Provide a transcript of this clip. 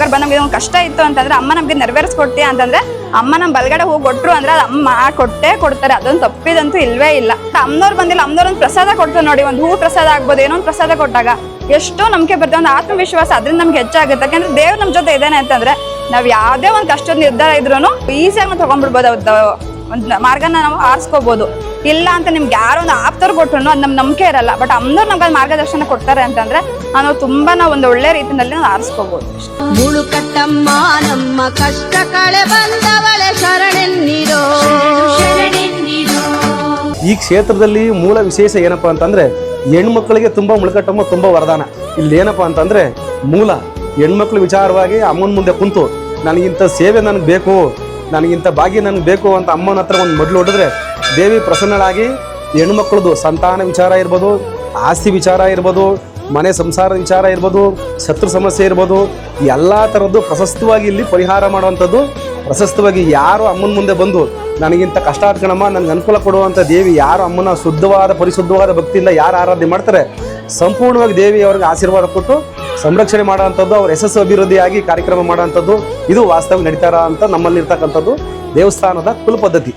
ಬಂದ್ ನಮ್ಗೆ ಒಂದು ಕಷ್ಟ ಇತ್ತು ಅಂತಂದ್ರೆ ಅಮ್ಮ ನಮ್ಗೆ ನೆರವೇರಿಸ್ಕೊಡ್ತೀಯ ಅಂತಂದ್ರೆ ಅಮ್ಮ ನಮ್ಮ ಬಲ್ಗಡೆ ಹೋಗಿ ಕೊಟ್ರು ಅಂದ್ರೆ ಅದು ಅಮ್ಮ ಕೊಟ್ಟೆ ಕೊಡ್ತಾರೆ. ಅದೊಂದು ತಪ್ಪಿದಂತೂ ಇಲ್ವೇ ಇಲ್ಲ. ಅಮ್ಮನವ್ರು ಬಂದಿಲ್ಲ, ಅಮ್ಮನವ್ರು ಒಂದು ಪ್ರಸಾದ ಕೊಡ್ತಾರೆ ನೋಡಿ, ಒಂದು ಹೂ ಪ್ರಸಾದ ಆಗ್ಬೋದು, ಏನೋ ಒಂದು ಪ್ರಸಾದ ಕೊಟ್ಟಾಗ. ಎಷ್ಟೋ ನಂಬಿಕೆ ಬರ್ತದೆ, ಒಂದು ಆತ್ಮವಿಶ್ವಾಸ ಅದರಿಂದ ನಮ್ಗೆ ಹೆಚ್ಚಾಗುತ್ತೆ. ಯಾಕಂದ್ರೆ ದೇವ್ರು ನಮ್ಮ ಜೊತೆ ಇದ್ದಾನೆ ಅಂತಂದ್ರೆ ನಾವು ಯಾವುದೇ ಒಂದು ಕಷ್ಟದ ನಿರ್ಧಾರ ಇದ್ರೂ ಈಸಿಯಾಗಿ ನಾವು ತಗೊಂಡ್ಬಿಡ್ಬೋದು ಒಂದು ಮಾರ್ಗನ ನಾವು ಆರಿಸ್ಕೋಬಹುದು ಇಲ್ಲ ಅಂತ ನಿಮ್ಗೆ ಯಾರೋ ಒಂದು ಆಪ್ತರು ಕೊಟ್ಟರು ಅದು ನಮ್ಮ ನಂಬಿಕೆ ಇರಲ್ಲ. ಬಟ್ ಅಮ್ಮನವ್ರು ನಮ್ಗೆ ಮಾರ್ಗದರ್ಶನ ಕೊಡ್ತಾರೆ ಅಂತಂದ್ರೆ ನಾವು ತುಂಬಾ ನಾವು ಒಂದು ಒಳ್ಳೆ ರೀತಿಯಲ್ಲಿ ನಾವು ಆರಿಸ್ಕೋಬಹುದು ಮುಳು ಕಟ್ಟಮ್ಮ ನಮ್ಮ ಕಷ್ಟ ಕಳೆ ಬಂದವಳೆ ಶರಣೆನ್ನಿರೋ. ಈ ಕ್ಷೇತ್ರದಲ್ಲಿ ಮೂಲ ವಿಶೇಷ ಏನಪ್ಪಾ ಅಂತಂದ್ರೆ ಹೆಣ್ಮಕ್ಳಿಗೆ ತುಂಬಾ ಮುಳುಕಟ್ಟಮ್ಮ ತುಂಬಾ ವರದಾನ. ಇಲ್ಲಿ ಏನಪ್ಪಾ ಅಂತಂದ್ರೆ ಮೂಲ ಹೆಣ್ಮಕ್ಳು ವಿಚಾರವಾಗಿ ಅಮ್ಮನ ಮುಂದೆ ಕುಂತು ನನಗಿಂತ ಸೇವೆ ನನಗೆ ಬೇಕು ನನಗಿಂತ ಭಾಗ್ಯ ನನಗೆ ಬೇಕು ಅಂತ ಅಮ್ಮನ ಹತ್ರ ಒಂದು ಮೊದಲು ಹೊಡೆದ್ರೆ ದೇವಿ ಪ್ರಸನ್ನಳಾಗಿ ಹೆಣ್ಮಕ್ಳದು ಸಂತಾನ ವಿಚಾರ ಇರ್ಬೋದು, ಆಸ್ತಿ ವಿಚಾರ ಇರ್ಬೋದು, ಮನೆ ಸಂಸಾರ ವಿಚಾರ ಇರ್ಬೋದು, ಶತ್ರು ಸಮಸ್ಯೆ ಇರ್ಬೋದು, ಎಲ್ಲ ಥರದ್ದು ಪ್ರಶಸ್ತವಾಗಿ ಇಲ್ಲಿ ಪರಿಹಾರ ಮಾಡುವಂಥದ್ದು ಪ್ರಶಸ್ತವಾಗಿ ಯಾರು ಅಮ್ಮನ ಮುಂದೆ ಬಂದು ನನಗಿಂತ ಕಷ್ಟ ಆಡ್ಕಣಮ್ಮ ನನಗೆ ಅನುಕೂಲ ಕೊಡುವಂಥ ದೇವಿ ಯಾರು ಅಮ್ಮನ ಶುದ್ಧವಾದ, ಪರಿಶುದ್ಧವಾದ ಭಕ್ತಿಯಿಂದ ಯಾರು ಆರಾಧನೆ ಮಾಡ್ತಾರೆ ಸಂಪೂರ್ಣವಾಗಿ ದೇವಿ ಅವ್ರಿಗೆ ಆಶೀರ್ವಾದ ಕೊಟ್ಟು ಸಂರಕ್ಷಣೆ ಮಾಡುವಂಥದ್ದು, ಅವ್ರ ಯಶಸ್ಸು ಅಭಿವೃದ್ಧಿಯಾಗಿ ಕಾರ್ಯಕ್ರಮ ಮಾಡುವಂಥದ್ದು, ಇದು ವಾಸ್ತವ ನಡೀತಾರ ಅಂತ ನಮ್ಮಲ್ಲಿರ್ತಕ್ಕಂಥದ್ದು ದೇವಸ್ಥಾನದ ಕುಲ ಪದ್ಧತಿ